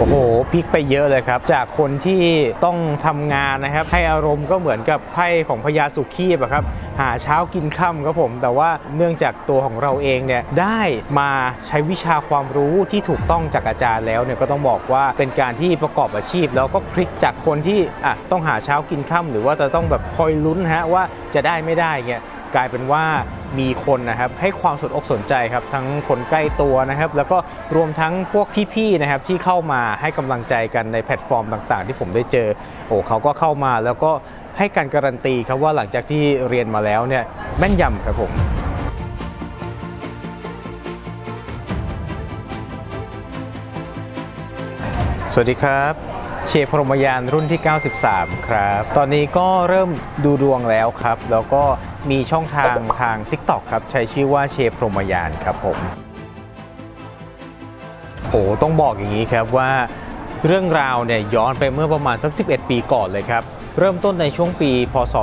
โอ้โหพลิกไปเยอะเลยครับ จากคนที่ต้องทำงานนะครับ ให้อารมณ์ก็เหมือนกับไพ่ของพญาสุขีบอะครับ หาเช้ากินค่ำครับผม แต่ว่าเนื่องจากตัวของเราเองเนี่ยได้มาใช้วิชาความรู้ที่ถูกต้องจากอาจารย์แล้วเนี่ยก็ต้องบอกว่าเป็นการที่ประกอบอาชีพ แล้วก็พลิกจากคนที่อะต้องหาเช้ากินค่ำหรือว่าจะต้องแบบคอยลุ้นฮะว่าจะได้ไม่ได้เงี้ย กลายเป็นว่ามีคนนะครับให้ความสนอกสนใจครับทั้งคนใกล้ตัวนะครับ แล้วก็รวมทั้งพวกพี่ๆนะครับที่เข้ามาให้กำลังใจกันในแพลตฟอร์มต่าง ๆ ที่ผมได้เจอโอ้เขาก็เข้ามาแล้วก็ให้การการันตีครับว่าหลังจากที่เรียนมาแล้วเนี่ยแม่นยำครับผมสวัสดีครับ เชฟพรหมยานรุ่นที่ 93 ครับ ตอนนี้ก็เริ่มดูดวงแล้วครับ แล้วก็มีช่องทางทาง TikTok ครับ ใช้ชื่อว่าเชฟพรหมยานครับผมโอ้ต้องบอกอย่างนี้ครับว่าเรื่องราวเนี่ยย้อนไปเมื่อประมาณสัก 11 ปีก่อนเลยครับ เริ่มต้นในช่วงปี พศ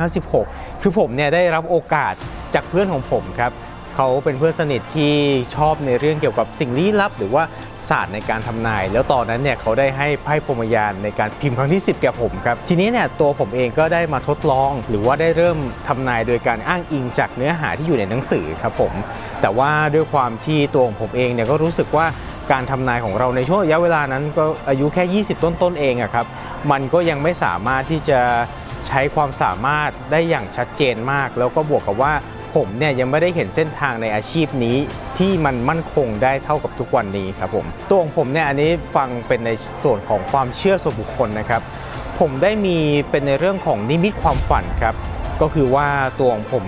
2556 คือผมเนี่ยได้รับโอกาสจากเพื่อนของผมครับเขาเป็นเพื่อนสนิทที่ชอบในเรื่องเกี่ยวกับสิ่งลี้ลับ หรือว่า ศาสตร์ในการทำนาย แล้วตอนนั้นเนี่ยเขาได้ให้ไพ่พรมยานในการพิมพ์ครั้งที่ 10 แก่ผมครับ ทีนี้เนี่ยตัวผมเองก็ได้มาทดลอง หรือว่าได้เริ่มทำนายโดยการอ้างอิงจากเนื้อหาที่อยู่ในหนังสือครับผม แต่ว่าด้วยความที่ตัวของผมเองเนี่ยก็รู้สึกว่าการทำนายของเราในช่วงระยะเวลานั้นก็อายุแค่ 20 ต้นๆเองอะครับ มันก็ยังไม่สามารถที่จะใช้ความสามารถได้อย่างชัดเจนมาก แล้วก็บวกกับว่า ผมเนี่ยยังไม่ได้เห็นเส้นทางในอาชีพนี้ที่มันมั่นคงได้เท่ากับทุกวันนี้ครับผมตัวของผมเนี่ยอันนี้ฟังเป็นในส่วนของความเชื่อส่วนบุคคลนะครับ ผมได้มีเป็นในเรื่องของนิมิตความฝันครับก็คือว่าตัวของผม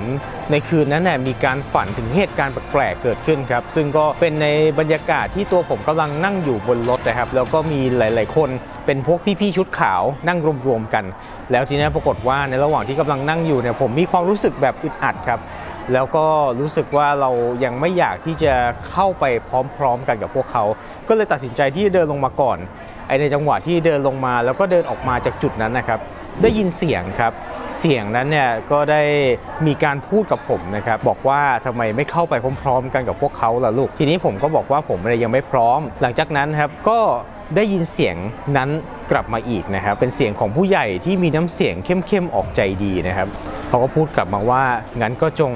ในคืนนั้นน่ยมีการฝันถึงเหตุการณ์แปลกๆเกิดขึ้นครับ ซึ่งก็เป็นในบรรยากาศที่ตัวผมกำลังนั่งอยู่บนรถนะครับ แล้วก็มีหลาย ๆ คนเป็นพวกพี่ๆชุดขาวนั่งรวมๆกัน แล้วทีนี้ปรากฏว่าในระหว่างที่กำลังนั่งอยู่เนี่ยผมมีความรู้สึกแบบอึดอัดครับ แล้วก็รู้สึกว่าเรายังไม่อยากที่จะเข้าไปพร้อมๆกันกับพวกเขา ก็เลยตัดสินใจที่จะเดินลงมาก่อนไอในจังหวะที่เดินลงมาแล้วก็เดินออกมาจากจุดนั้นนะครับ ได้ยินเสียงครับ เสียงนั้นเนี่ยก็ได้มีการพูดกับผมนะครับ บอกว่าทำไมไม่เข้าไปพร้อม ๆ กันกับพวกเขาล่ะลูก ทีนี้ผมก็บอกว่าผมเนี่ยยังไม่พร้อม หลังจากนั้นครับก็ ได้ยินเสียงนั้นกลับมาอีกนะครับ เป็นเสียงของผู้ใหญ่ที่มีน้ำเสียงเข้มๆออกใจดีนะครับเขาก็พูดกลับมาว่างั้นก็จง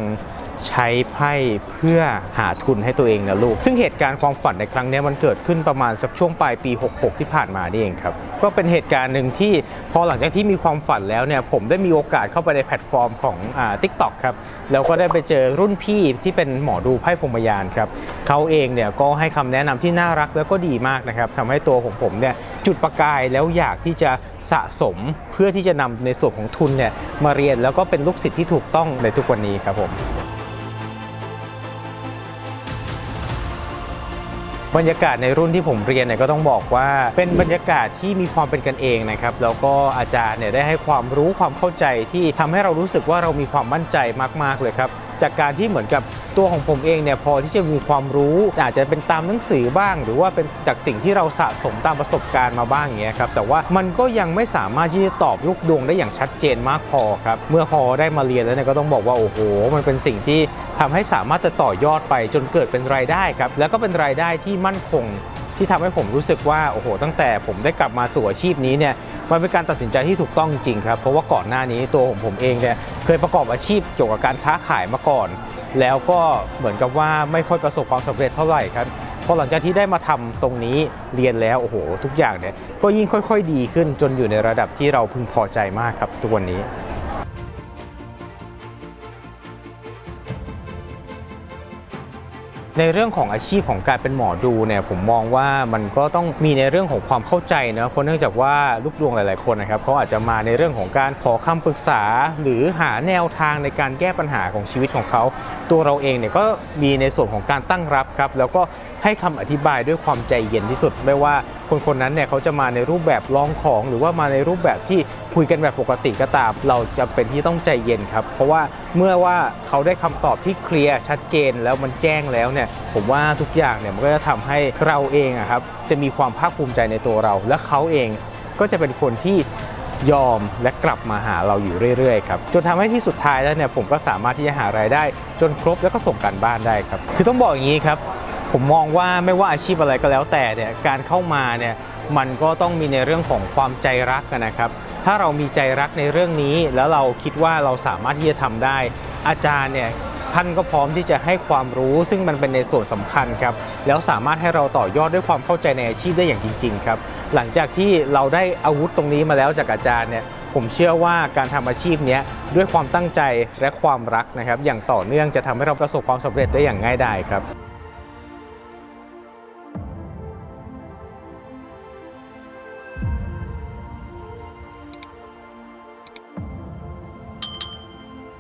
ใช้ไพ่เพื่อหาทุนให้ตัวเองนะลูก ซึ่งเหตุการณ์ความฝันในครั้งนี้มันเกิดขึ้นประมาณสักช่วงปลายปี 66 ที่ผ่านมานี่เองครับ ก็เป็นเหตุการณ์หนึ่งที่พอหลังจากที่มีความฝันแล้วเนี่ยผมได้มีโอกาสเข้าไปในแพลตฟอร์มของอ่า TikTok ครับ แล้วก็ได้ไปเจอรุ่นพี่ที่เป็นหมอดูไพ่พรมยานครับเขาเองเนี่ยก็ให้คำแนะนำที่น่ารักแล้วก็ดีมากนะครับทำให้ตัวของผมเนี่ยจุดประกายแล้วอยากที่จะสะสมเพื่อที่จะนำในส่วนของทุนเนี่ยมาเรียนแล้วก็เป็นลูกศิษย์ที่ถูกต้องในทุกวันนี้ครับผม บรรยากาศในรุ่นที่ผมเรียนเนี่ยก็ต้องบอกว่าเป็นบรรยากาศที่มีความเป็นกันเองนะครับแล้วก็อาจารย์เนี่ยได้ให้ความรู้ความเข้าใจที่ทำให้เรารู้สึกว่าเรามีความมั่นใจมาก ๆเลยครับ จากการที่เหมือนกับตัวของผมเองเนี่ยพอที่จะมีความรู้อาจจะเป็นตามหนังสือบ้าง หรือว่าเป็นจากสิ่งที่เราสะสมตามประสบการณ์มาบ้างอย่างเงี้ยครับแต่ว่ามันก็ยังไม่สามารถที่จะตอบลูกดวงได้อย่างชัดเจนมากพอครับเมื่อพอได้มาเรียนแล้วเนี่ยก็ต้องบอกว่าโอ้โห มันเป็นสิ่งที่ทำให้สามารถจะต่อยอดไปจนเกิดเป็นรายได้ครับแล้วก็เป็นรายได้ที่มั่นคงที่ทำให้ผมรู้สึกว่าโอ้โห ตั้งแต่ผมได้กลับมาสู่อาชีพนี้เนี่ย มันเป็นการตัดสินใจที่ถูกต้องจริงครับ เพราะว่าก่อนหน้านี้ตัวของผมเองเนี่ยเคยประกอบอาชีพเกี่ยวกับการค้าขายมาก่อน แล้วก็เหมือนกับว่าไม่ค่อยประสบความสำเร็จเท่าไหร่ครับพอหลังจากที่ได้มาทำตรงนี้เรียนแล้วโอ้โห ทุกอย่างเนี่ยก็ยิ่งค่อย ๆ ดีขึ้นจนอยู่ในระดับที่เราพึงพอใจมากครับทุกวันนี้ ในเรื่องของอาชีพของการเป็นหมอดูเนี่ยผมมองว่ามันก็ต้องมีในเรื่องของความเข้าใจนะเพราะเนื่องจากว่าลูกดวงหลาย ๆคนนะครับเขาอาจจะมาในเรื่องของการขอคำปรึกษา หรือหาแนวทางในการแก้ปัญหาของชีวิตของเขา ตัวเราเองเนี่ยก็มีในส่วนของการตั้งรับครับแล้วก็ให้คำอธิบายด้วยความใจเย็นที่สุดไม่ว่า คนคนนั้นเนี่ยเขาจะมาในรูปแบบลองของ หรือว่ามาในรูปแบบที่คุยกันแบบปกติก็ตาม เราจะเป็นที่ต้องใจเย็นครับ เพราะว่าเมื่อว่าเขาได้คำตอบที่เคลียร์ชัดเจนแล้วมันแจ้งแล้วเนี่ยผมว่าทุกอย่างเนี่ยมันก็จะทำให้เราเองอะครับจะมีความภาคภูมิใจในตัวเรา และเขาเองก็จะเป็นคนที่ยอมและกลับมาหาเราอยู่เรื่อยๆครับจนทำให้ที่สุดท้ายแล้วเนี่ยผมก็สามารถที่จะหารายได้ จนครบแล้วก็ส่งกันบ้านได้ครับ คือต้องบอกอย่างนี้ครับ ผมมองว่าไม่ว่าอาชีพอะไรก็แล้วแต่เนี่ยการเข้ามาเนี่ยมันก็ต้องมีในเรื่องของความใจรักนะครับ ถ้าเรามีใจรักในเรื่องนี้ แล้วเราคิดว่าเราสามารถที่จะทำได้ อาจารย์เนี่ยท่านก็พร้อมที่จะให้ความรู้ ซึ่งมันเป็นในส่วนสำคัญครับแล้วสามารถให้เราต่อยอดด้วยความเข้าใจในอาชีพได้อย่างจริง ๆ ครับ หลังจากที่เราได้อาวุธตรงนี้มาแล้วจากอาจารย์เนี่ยผมเชื่อว่าการทำอาชีพเนี้ยด้วยความตั้งใจและความรักนะครับ อย่างต่อเนื่องจะทำให้เราประสบความสำเร็จได้อย่างง่ายดายครับ